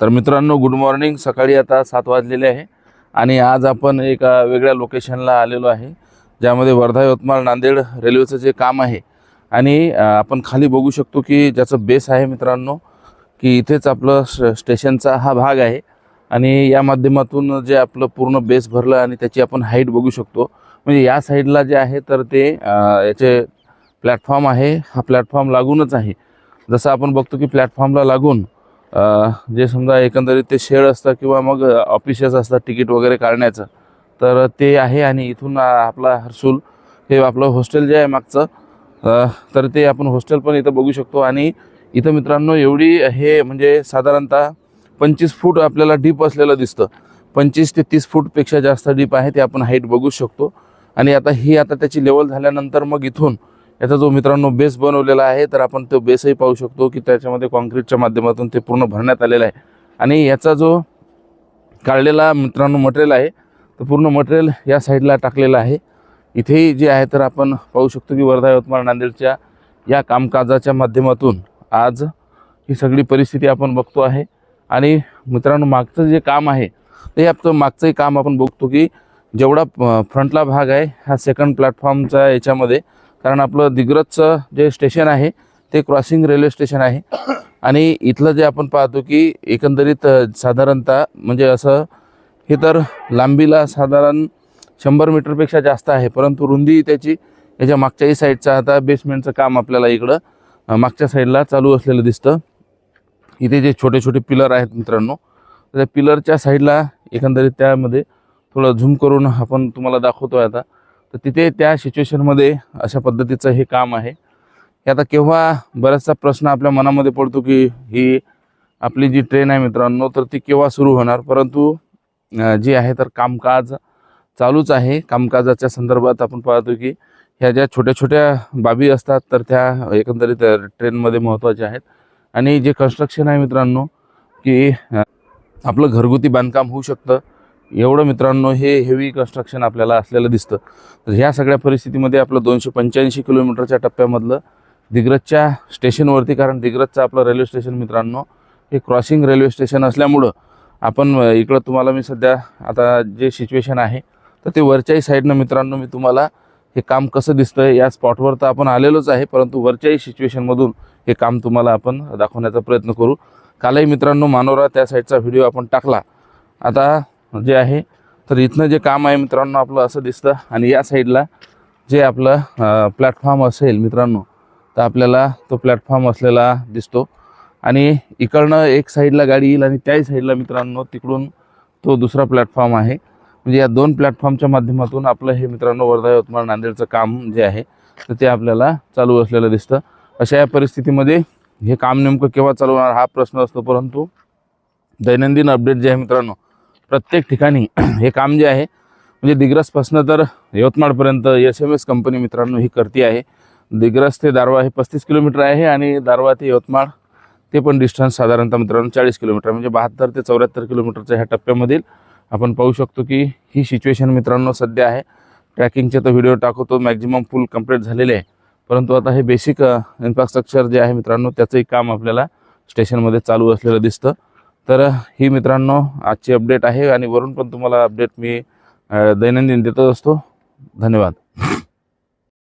तर मित्रांनो good morning सकाळी आता सात वाजलेले आहे आणि आज आपण एका वेगळ्या लोकेशनला आलेलो आहे ज्यामध्ये वर्धा यवतमाळ नांदेड रेल्वेचं जे काम आहे. आणि आपण खाली बघू शकतो की ज्याचं बेस आहे मित्रांनो की इथेच आपलं स्टेशनचा हा भाग आहे. आणि या माध्यमातून जे आपलं पूर्ण बेस भरलं आणि त्याची आपण हाईट बघू शकतो. म्हणजे या साईडला जे आहे तर ते याचे प्लॅटफॉर्म आहे. हा प्लॅटफॉर्म लागूनच आहे. जसं आपण बघतो की प्लॅटफॉर्मला लागून जे समजा एकंदरीत ते शेड असतं किंवा मग ऑफिसेस असतात तिकीट वगैरे काढण्याचं तर ते आहे आणि इथून आपला हर्सूल हे आपलं हॉस्टेल जे आहे मागचं तर ते आपण हॉस्टेल पण इथं बघू शकतो. आणि इथं मित्रांनो एवढी हे म्हणजे साधारणतः पंचवीस फूट आपल्याला डीप असलेलं दिसतं. पंचवीस ते तीस फूटपेक्षा जास्त डीप आहे ते आपण हाईट बघू शकतो. आणि आता ही आता त्याची लेवल झाल्यानंतर मग इथून याचा जो मित्रांनो बेस बनवलेला आहे तर आपण तो बेसही पाहू शकतो की त्याच्यामध्ये कॉन्क्रीटच्या माध्यमातून ते पूर्ण भरण्यात आलेलं आहे. आणि याचा जो काढलेला मित्रांनो मटेरियल आहे तर पूर्ण मटेरियल या साईडला टाकलेलं आहे. इथेही जे आहे तर आपण पाहू शकतो की वर्धा यवतमाळ नांदेडच्या या कामकाजाच्या माध्यमातून आज ही सगळी परिस्थिती आपण बघतो आहे. आणि मित्रांनो मागचं जे काम आहे ते आपलं मागचंही काम आपण बघतो की जेवढा फ्रंटला भाग आहे हा सेकंड प्लॅटफॉर्मचा याच्यामध्ये कारण आपलं दिग्रजचं जे स्टेशन आहे ते क्रॉसिंग रेल्वे स्टेशन आहे. आणि इथलं जे आपण पाहतो की एकंदरीत साधारणतः म्हणजे असं हे तर लांबीला साधारण शंभर मीटरपेक्षा जास्त आहे परंतु रुंदी त्याची याच्या मागच्याही साईडचं आता बेसमेंटचं काम आपल्याला इकडं मागच्या साईडला चालू असलेलं दिसतं. इथे जे छोटे छोटे पिलर आहेत मित्रांनो तर त्या पिलरच्या साईडला एकंदरीत त्यामध्ये थोडं झूम करून आपण तुम्हाला दाखवतो आहे आता. तर तिथे त्या सिच्युएशनमध्ये अशा पद्धतीचं हे काम आहे. हे आता केव्हा बराचसा प्रश्न आपल्या मनामध्ये पडतो की ही आपली जी ट्रेन आहे मित्रांनो तर ती केव्हा सुरू होणार? परंतु जी आहे तर कामकाज चालूच आहे. कामकाजाच्या संदर्भात आपण पाहतो की ह्या ज्या छोट्या छोट्या बाबी असतात तर त्या एकंदरीत ट्रेनमध्ये महत्त्वाच्या आहेत. आणि जे कन्स्ट्रक्शन आहे मित्रांनो की आपलं घरगुती बांधकाम होऊ शकतं. एवढं मित्रांनो हे हेवी कन्स्ट्रक्शन आपल्याला असलेलं दिसतं. तर ह्या सगळ्या परिस्थितीमध्ये आपलं दोनशे पंच्याऐंशी किलोमीटरच्या टप्प्यामधलं दिग्रजच्या स्टेशनवरती कारण दिग्रजचं आपलं रेल्वे स्टेशन मित्रांनो हे क्रॉसिंग रेल्वे स्टेशन असल्यामुळं आपण इकडं तुम्हाला मी सध्या आता जे सिच्युएशन आहे तर ते वरच्याही साईडनं मित्रांनो मी तुम्हाला हे काम कसं दिसतं या स्पॉटवर तर आपण आलेलोच आहे परंतु वरच्याही सिच्युएशनमधून हे काम तुम्हाला आपण दाखवण्याचा प्रयत्न करू. कालही मित्रांनो मानोरा त्या साईडचा व्हिडिओ आपण टाकला. आता जे आहे. तर इथनं जे काम आहे मित्रांनो आपलं असं दिसतं. आणि या साईडला जे आपलं प्लॅटफॉर्म असेल मित्रांनो तर आपल्याला तो प्लॅटफॉर्म असलेला दिसतो. आणि इकडनं एक साईडला गाडी येईल आणि त्याही साईडला मित्रांनो तिकडून तो दुसरा प्लॅटफॉर्म आहे. म्हणजे या दोन प्लॅटफॉर्मच्या माध्यमातून आपलं हे मित्रांनो वर्धा यवतमाळ नांदेडचं काम जे आहे तर ते आपल्याला चालू असलेलं दिसतं. अशा या परिस्थितीमध्ये हे काम नेमकं केव्हा चालू होणार हा प्रश्न असतो परंतु दैनंदिन अपडेट जे आहे मित्रांनो प्रत्येक ठिकाणी हे काम जे आहे म्हणजे दिग्रसपासनं तर यवतमाळपर्यंत एस एम एस कंपनी मित्रांनो ही करते आहे. दिग्रस ते दारवा हे पस्तीस किलोमीटर आहे आणि दारवा ते यवतमाळ ते पण डिस्टन्स साधारणतः मित्रांनो चाळीस किलोमीटर म्हणजे बहात्तर ते चौऱ्याहत्तर किलोमीटरच्या ह्या टप्प्यामधील आपण पाहू शकतो की ही सिच्युएशन मित्रांनो सध्या आहे. ट्रॅकिंगचे तर व्हिडिओ टाकवतो मॅक्झिमम फुल कंप्लीट झालेले आहे. परंतु आता हे बेसिक इन्फ्रास्ट्रक्चर जे आहे मित्रांनो त्याचंही काम आपल्याला स्टेशनमध्ये चालू असलेलं दिसतं. तर ही मित्रांनो आजची अपडेट आहे आणि वरून पण तुम्हाला अपडेट मी दैनंदिन देतच असतो. धन्यवाद.